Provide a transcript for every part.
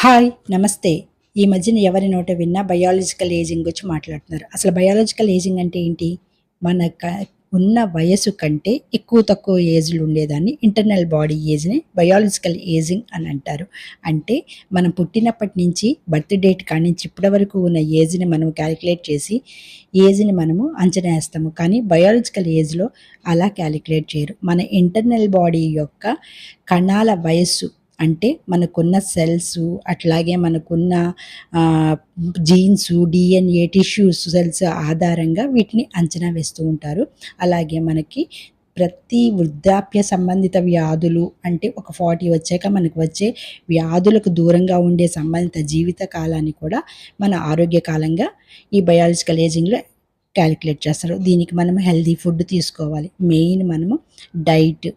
Hi నమస్తే. ఈ మధ్యన ఎవరి నోట విన్నా బయాలజికల్ ఏజింగ్ గురించి మాట్లాడుతున్నారు. అసలు బయాలజికల్ ఏజింగ్ అంటే ఏంటి? మన క- ఉన్న వయసు కంటే ఎక్కువ తక్కువ ఏజ్లు ఉండేదాన్ని ఇంటర్నల్ బాడీ ఏజ్ని బయాలజికల్ ఏజింగ్ అని అంటారు. అంటే మనం పుట్టినప్పటి నుంచి బర్త్ డేట్ కానించి నుంచి ఇప్పటి వరకు ఉన్న ఏజ్ని మనం క్యాలిక్యులేట్ చేసి ఏజ్ని మనము అంచనా వేస్తాము. కానీ బయాలజికల్ ఏజ్లో అలా క్యాలిక్యులేట్ చేయరు. మన ఇంటర్నల్ బాడీ యొక్క కణాల వయస్సు అంటే మనకున్న సెల్స్ అట్లాగే మనకున్న జీన్స్ డిఎన్ఏ టిష్యూస్ సెల్స్ ఆధారంగా వీటిని అంచనా వేస్తూ ఉంటారు. అలాగే మనకి ప్రతి వృద్ధాప్య సంబంధిత వ్యాధులు అంటే ఒక ఫార్టీ వచ్చాక మనకు వచ్చే వ్యాధులకు దూరంగా ఉండే సంబంధిత జీవిత కాలాన్ని కూడా మన ఆరోగ్య కాలంగా ఈ బయాలజికల్ ఏజింగ్లో క్యాలిక్యులేట్ చేస్తారు. దీనికి మనం హెల్దీ ఫుడ్ తీసుకోవాలి. మెయిన్ మనము diet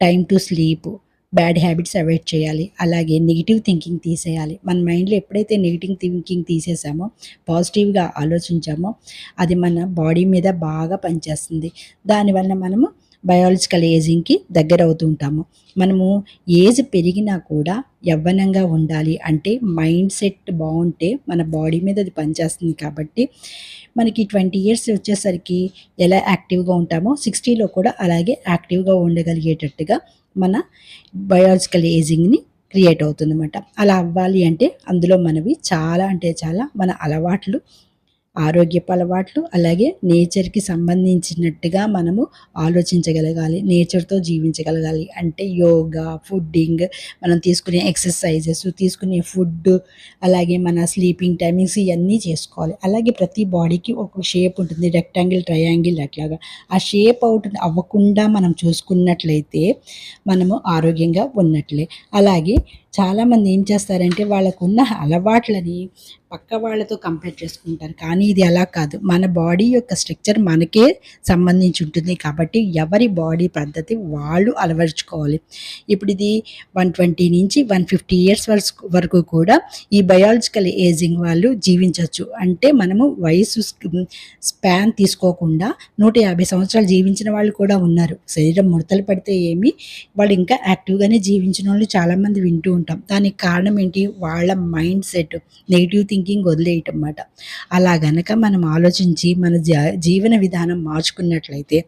time to sleep bad habits avoid చేయాలి. అలాగే నెగిటివ్ థింకింగ్ తీసేయాలి. మన మైండ్లో ఎప్పుడైతే నెగిటివ్ థింకింగ్ తీసేసామో పాజిటివ్గా ఆలోచించామో అది మన బాడీ మీద బాగా పనిచేస్తుంది. దానివల్ల మనము బయాలజికల్ ఏజింగ్కి దగ్గర అవుతూ ఉంటాము. మనము ఏజ్ పెరిగినా కూడా యవ్వనంగా ఉండాలి అంటే మైండ్ సెట్ బాగుంటే మన బాడీ మీద అది పనిచేస్తుంది కాబట్టి మనకి ట్వంటీ ఇయర్స్ వచ్చేసరికి ఎలా యాక్టివ్గా ఉంటామో సిక్స్టీలో కూడా అలాగే యాక్టివ్గా ఉండగలిగేటట్టుగా మన బయాలజికల్ ఏజింగ్ని క్రియేట్ అవుతుందన్నమాట. అలా అవ్వాలి అంటే అందులో మనవి చాలా అంటే చాలా మన అలవాట్లు ఆరోగ్యపు అలవాట్లు అలాగే నేచర్కి సంబంధించినట్టుగా మనము ఆలోచించగలగాలి నేచర్తో జీవించగలగాలి. అంటే యోగా ఫుడ్డింగ్ మనం తీసుకునే ఎక్సర్సైజెస్ తీసుకునే ఫుడ్ అలాగే మన స్లీపింగ్ టైమింగ్స్ ఇవన్నీ చేసుకోవాలి. అలాగే ప్రతి బాడీకి ఒక షేప్ ఉంటుంది రెక్టాంగిల్ ట్రయాంగిల్ అట్లాగా. ఆ షేప్ అవుట్ అవ్వకుండా మనం చూసుకున్నట్లయితే మనము ఆరోగ్యంగా ఉన్నట్లే. అలాగే చాలామంది ఏం చేస్తారంటే వాళ్ళకున్న అలవాట్లని పక్క వాళ్ళతో కంపేర్ చేసుకుంటారు. కానీ ఇది అలా కాదు. మన బాడీ యొక్క స్ట్రక్చర్ మనకే సంబంధించి ఉంటుంది కాబట్టి ఎవరి బాడీ పద్ధతి వాళ్ళు అలవరుచుకోవాలి. ఇప్పుడు ఇది వన్ ట్వంటీ నుంచి వన్ ఫిఫ్టీ ఇయర్స్ వరకు కూడా ఈ బయాలజికల్ ఏజింగ్ వాళ్ళు జీవించవచ్చు అంటే మనము వయసు స్పాన్ తీసుకోకుండా నూట యాభై సంవత్సరాలు జీవించిన వాళ్ళు కూడా ఉన్నారు. శరీరం ముడతలు పడితే ఏమి వాళ్ళు ఇంకా యాక్టివ్గానే జీవించిన వాళ్ళు చాలామంది వింటూ ఉంటాం దానికి కారణం ఏంటి? వాళ్ళ మైండ్ సెట్ నెగిటివ్ థింకింగ్ వదిలేయటం అన్నమాట. అలా గనక మనం ఆలోచించి మన జీవన విధానం మార్చుకున్నట్లయితే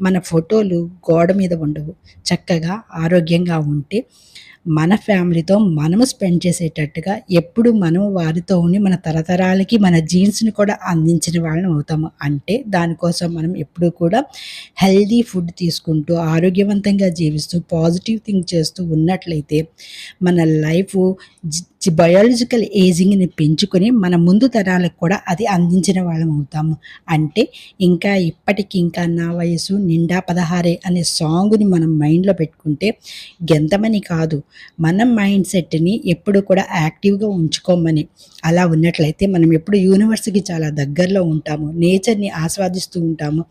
మన ఫోటోలు గోడ మీద ఉండవు. చక్కగా ఆరోగ్యంగా ఉంటే మన ఫ్యామిలీతో మనము స్పెండ్ చేసేటట్టుగా ఎప్పుడు మనం వారితో ఉండి మన తరతరాలకి మన జీన్స్ని కూడా అందించిన వాళ్ళని అవుతాము. అంటే దానికోసం మనం ఎప్పుడూ కూడా హెల్దీ ఫుడ్ తీసుకుంటూ ఆరోగ్యవంతంగా జీవిస్తూ పాజిటివ్ థింక్ చేస్తూ ఉన్నట్లయితే మన లైఫ్ బయాలజికల్ ఏజింగ్ని పెంచుకొని మన ముందు తరాలకు కూడా అది అందించిన వాళ్ళం అవుతాము. అంటే ఇంకా ఇప్పటికి ఇంకా నా వయసు నిండా పదహారే అనే సాంగ్ని మనం మైండ్లో పెట్టుకుంటే గెంతమని కాదు. మన మైండ్ సెట్ని ఎప్పుడు కూడా యాక్టివ్గా ఉంచుకోమని. అలా ఉన్నట్లయితే మనం ఎప్పుడు యూనివర్స్కి చాలా దగ్గరలో ఉంటాము. నేచర్ని ఆస్వాదిస్తూ ఉంటాము.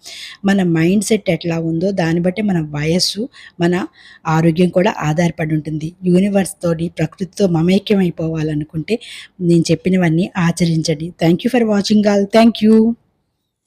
మన మైండ్ సెట్ ఎట్లా ఉందో దాన్ని బట్టి మన వయస్సు మన ఆరోగ్యం కూడా ఆధారపడి ఉంటుంది. యూనివర్స్ ప్రకృతితో మమైక్యం వెళ్ళిపోవాలనుకుంటే నేను చెప్పినవన్నీ ఆచరించండి. Thank you for watching all thank you